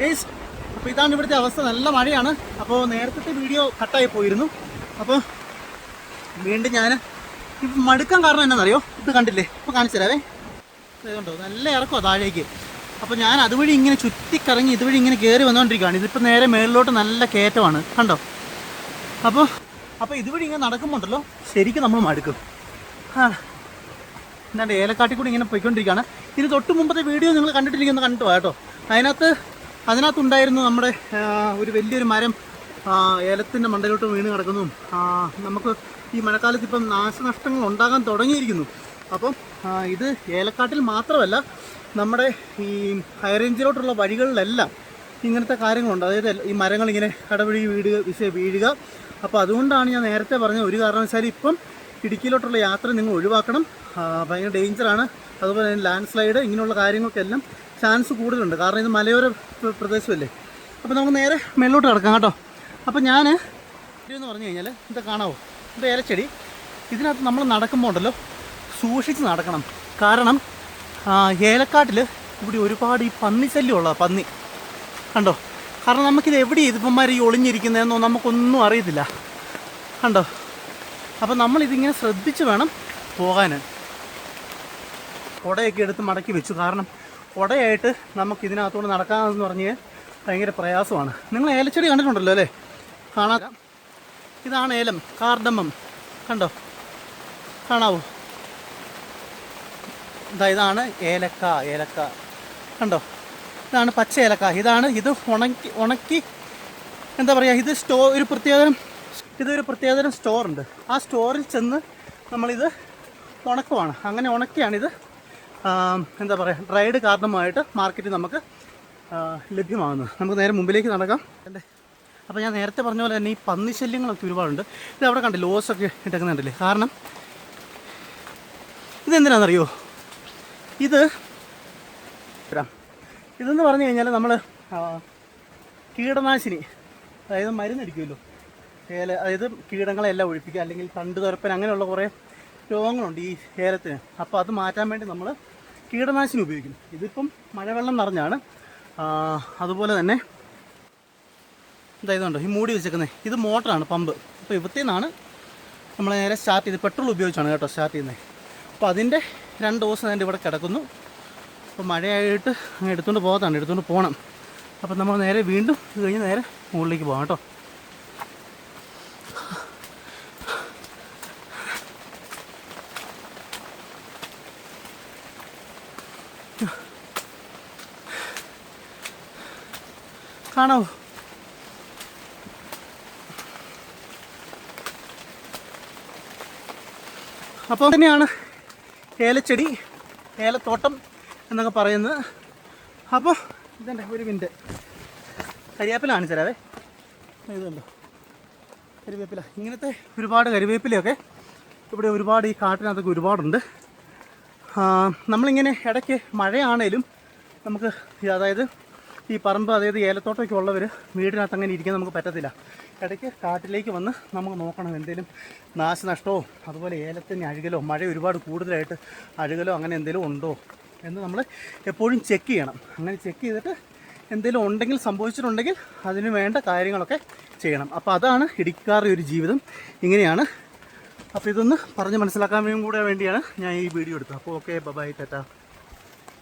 Guys അപ്പോൾ ഇതാണ് ഇവിടുത്തെ അവസ്ഥ. നല്ല മഴയാണ്. അപ്പോൾ നേരത്തെ വീഡിയോ കട്ടായി പോയിരുന്നു. അപ്പോൾ വീണ്ടും ഞാൻ ഇപ്പം മടുക്കാൻ കാരണം എന്നാണെന്നറിയോ ഇത് കണ്ടില്ലേ? ഇപ്പോൾ കാണിച്ചു തരാവേ. നല്ല ഇറക്കോ താഴേക്ക്. അപ്പോൾ ഞാൻ അതുവഴി ഇങ്ങനെ ചുറ്റിക്കറങ്ങി ഇതുവഴി ഇങ്ങനെ കയറി വന്നുകൊണ്ടിരിക്കുകയാണ് ഇതിപ്പോൾ നേരെ മേളിലോട്ട് നല്ല കയറ്റമാണ്. കണ്ടോ? അപ്പോൾ അപ്പോൾ ഇതുവഴി ഇങ്ങനെ നടക്കുമ്പോണ്ടല്ലോ ശരിക്കും നമ്മൾ മടുക്കും. ആ എന്താണ്ട് ഏലക്കാട്ടിൽ കൂടി ഇങ്ങനെ പോയിക്കൊണ്ടിരിക്കുകയാണ്. ഇതിന് തൊട്ട് മുമ്പത്തെ വീഡിയോ നിങ്ങൾ കണ്ടിട്ടില്ലെങ്കിൽ ഒന്ന് പോകാം കേട്ടോ. അതിനകത്ത് അതിനകത്തുണ്ടായിരുന്നു നമ്മുടെ ഒരു വലിയൊരു മരം ഏലത്തിന്റെ മണ്ടയിലോട്ട് വീണ് കിടക്കുന്നതും നമുക്ക് ഈ മഴക്കാലത്ത് ഇപ്പം നാശനഷ്ടങ്ങൾ ഉണ്ടാകാൻ തുടങ്ങിയിരിക്കുന്നു. അപ്പം ഇത് ഏലക്കാട്ടിൽ മാത്രമല്ല നമ്മുടെ ഈ ഹൈ റേഞ്ചിലോട്ടുള്ള വഴികളിലെല്ലാം ഇങ്ങനത്തെ കാര്യങ്ങളുണ്ട്. അതായത് ഈ മരങ്ങൾ ഇങ്ങനെ വീടുക വിശ വീഴുക. അപ്പോൾ അതുകൊണ്ടാണ് ഞാൻ നേരത്തെ പറഞ്ഞ ഒരു കാരണവശാലും ഇപ്പം ഇടുക്കിയിലോട്ടുള്ള യാത്ര നിങ്ങൾ ഒഴിവാക്കണം. ഭയങ്കര ഡേഞ്ചറാണ് അതുപോലെ തന്നെ ലാൻഡ് സ്ലൈഡ് ഇങ്ങനെയുള്ള കാര്യങ്ങൾക്കെല്ലാം ചാൻസ് കൂടുതലുണ്ട്. കാരണം ഇത് മലയോര പ്രദേശമല്ലേ? അപ്പോൾ നമുക്ക് നേരെ മേലോട്ട് കിടക്കാം കേട്ടോ. അപ്പോൾ ഞാൻ എന്ന് പറഞ്ഞു കഴിഞ്ഞാൽ ഇത് കാണാവോ? ഇത് ഏലച്ചെടി. ഇതിനകത്ത് നമ്മൾ നടക്കുമ്പോൾ ഉണ്ടല്ലോ സൂക്ഷിച്ച് നടക്കണം. കാരണം ഏലക്കാട്ടിൽ ഇവിടെ ഒരുപാട് ഈ പന്നി ശല്യമുള്ള പന്നി. കണ്ടോ? കാരണം നമുക്കിത് എവിടെ ഇതിപ്പന്മാർ ഈ ഒളിഞ്ഞിരിക്കുന്നതെന്നോ നമുക്കൊന്നും അറിയത്തില്ല. കണ്ടോ? അപ്പോൾ നമ്മളിതിങ്ങനെ ശ്രദ്ധിച്ച് വേണം പോകാൻ കുടയൊക്കെ എടുത്ത് മടക്കി വെച്ചു. കാരണം കുടയായിട്ട് നമുക്ക് ഇതിനകത്തോട് നടക്കാമെന്ന് പറഞ്ഞ് ഭയങ്കര പ്രയാസമാണ്. നിങ്ങൾ ഏലച്ചെടി കണ്ടിട്ടുണ്ടല്ലോ അല്ലേ? കാണാ ഇതാണ് ഏലം കാർഡമം കണ്ടോ? കാണാവോ? ഇതാ ഇതാണ് ഏലക്ക ഏലക്ക. കണ്ടോ? ഇതാണ് പച്ച ഏലക്ക. ഇതാണ് ഇത് ഉണക്കി ഉണക്കി എന്താ പറയുക ഇത് സ്റ്റോ ഒരു പ്രത്യേകതരം ഇതൊരു പ്രത്യേകതരം സ്റ്റോറുണ്ട്. ആ സ്റ്റോറിൽ ചെന്ന് നമ്മളിത് ഉണക്കുവാണ്. അങ്ങനെ ഉണക്കിയാണിത് എന്താ പറയുക ഡ്രൈഡ് കാരണമായിട്ട് മാർക്കറ്റിൽ നമുക്ക് ലഭ്യമാകുന്നു നമുക്ക് നേരെ മുമ്പിലേക്ക് നടക്കാം. എന്റെ അപ്പോൾ ഞാൻ നേരത്തെ പറഞ്ഞ പോലെ തന്നെ ഈ പന്നി ശല്യങ്ങളൊക്കെ ഒരുപാടുണ്ട്. ഇത് അവിടെ കണ്ടില്ല ലോസൊക്കെ ഇട്ടേക്കുന്നുണ്ടല്ലേ? കാരണം ഇതെന്തിനാണെന്നറിയോ? ഇത്. ഇതെന്ന് പറഞ്ഞു കഴിഞ്ഞാൽ നമ്മൾ കീടനാശിനി അതായത് മരുന്നടിക്കുമല്ലോ. ഏല അതായത് കീടങ്ങളെല്ലാം ഒഴിപ്പിക്കുക അല്ലെങ്കിൽ തണ്ട് തുരപ്പൻ അങ്ങനെയുള്ള കുറേ രോഗങ്ങളുണ്ട് ഈ ഏലത്തിന്. അപ്പോൾ അത് മാറ്റാൻ വേണ്ടി നമ്മൾ കീടനാശിനി ഉപയോഗിക്കുന്നു. ഇതിപ്പം മഴവെള്ളം നിറഞ്ഞാണ്. അതുപോലെ തന്നെ ഇതായതുണ്ടോ ഈ മൂടി വെച്ചേക്കുന്നത് ഇത് മോട്ടറാണ് പമ്പ്. അപ്പോൾ ഇവിടുത്തെ നിന്നാണ് നമ്മൾ നേരെ സ്റ്റാർട്ട് ചെയ്ത് പെട്രോൾ ഉപയോഗിച്ചാണ് കേട്ടോ സ്റ്റാർട്ട് ചെയ്യുന്നത് അപ്പോൾ അതിന്റെ രണ്ട് ദിവസം അതിന്റെ ഇവിടെ കിടക്കുന്നു. അപ്പോൾ മഴയായിട്ട് അങ്ങ് എടുത്തുകൊണ്ട് പോകാത്താണ് എടുത്തുകൊണ്ട് പോകണം അപ്പോൾ നമ്മൾ നേരെ വീണ്ടും ഇത് കഴിഞ്ഞ് നേരെ മുകളിലേക്ക് പോകാം കേട്ടോ. കാണാവോ അപ്പോൾ തന്നെയാണ് ഏലച്ചെടി ഏലത്തോട്ടം എന്നൊക്കെ പറയുന്നത്. അപ്പോൾ ഇതെന്റെ ഒരു മിനിറ്റ്. കരിവേപ്പില കാണിച്ചു തരാവേ ഇതുണ്ടോ? കരിവേപ്പില. ഇങ്ങനത്തെ ഒരുപാട് കരിവേപ്പിലയൊക്കെ ഇവിടെ ഒരുപാട് ഈ കാട്ടിനകത്തൊക്കെ ഒരുപാടുണ്ട്. നമ്മളിങ്ങനെ ഇടയ്ക്ക് മഴയാണേലും നമുക്ക് അതായത് ഈ പറമ്പ് അതായത് ഏലത്തോട്ടമൊക്കെ ഉള്ളവർ വീടിനകത്ത് അങ്ങനെ ഇരിക്കാൻ നമുക്ക് പറ്റത്തില്ല. ഇടയ്ക്ക് കാട്ടിലേക്ക് വന്ന് നമുക്ക് നോക്കണം എന്തെങ്കിലും നാശനഷ്ടമോ അതുപോലെ ഏലത്തിന് അഴുകലോ മഴ ഒരുപാട് കൂടുതലായിട്ട് അഴുകലോ അങ്ങനെ എന്തെങ്കിലും ഉണ്ടോ എന്ന് നമ്മൾ എപ്പോഴും ചെക്ക് ചെയ്യണം. അങ്ങനെ ചെക്ക് ചെയ്തിട്ട് എന്തെങ്കിലും ഉണ്ടെങ്കിൽ സംഭവിച്ചിട്ടുണ്ടെങ്കിൽ അതിന് വേണ്ട കാര്യങ്ങളൊക്കെ ചെയ്യണം. അപ്പോൾ അതാണ് ഇടിക്കാറുടെ ഒരു ജീവിതം. ഇങ്ങനെയാണ്. അപ്പോൾ ഇതൊന്ന് പറഞ്ഞ് മനസ്സിലാക്കാൻ കൂടെ വേണ്ടിയാണ് ഞാൻ ഈ വീഡിയോ എടുത്തത്. അപ്പോൾ ഓക്കെ ബൈ ടാറ്റ.